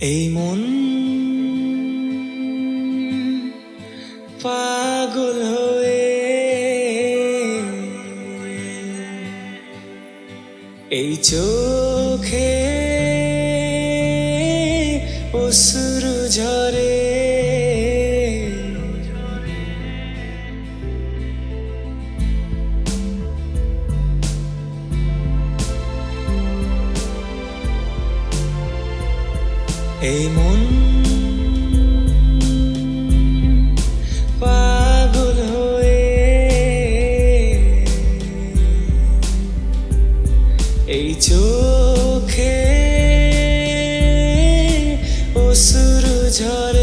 এই মন পাগল হয়ে এই চোখে অশ্রু ঝরে এই মন পাগল হয়ে এই চোখে অসুর ঝরে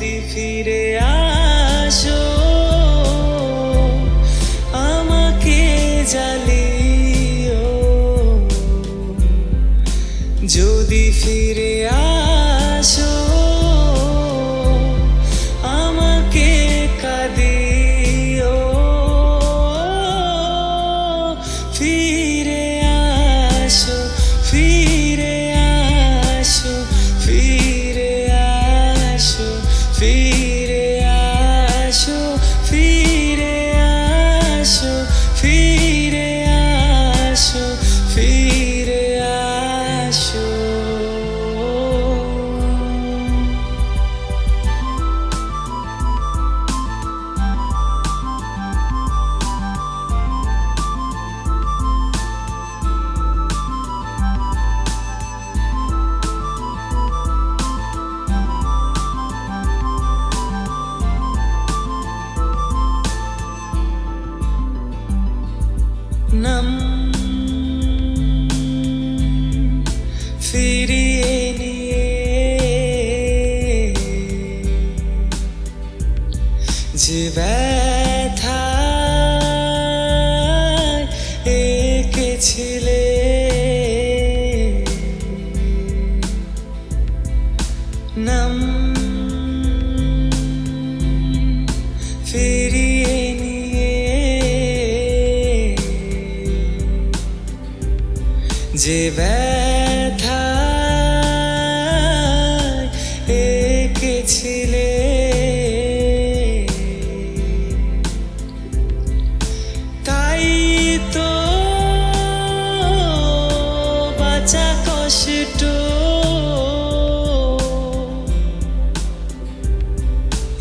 যদি ফিরে আসো আমাকে জ্বালিও। যদি ফিরে যে ব্যথা এঁকেছিলে। নাম ফিরিয়ে নিয়ে যে ব্যথা এঁকেছিলে।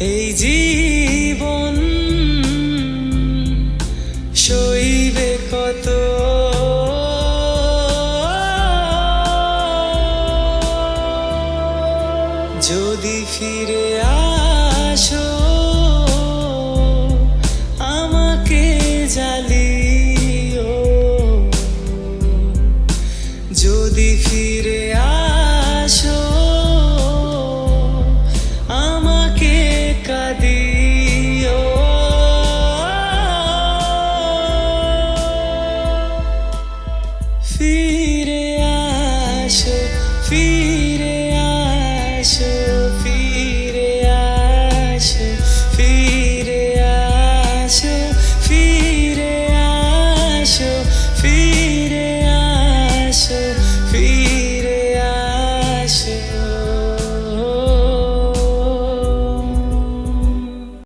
এই জীবন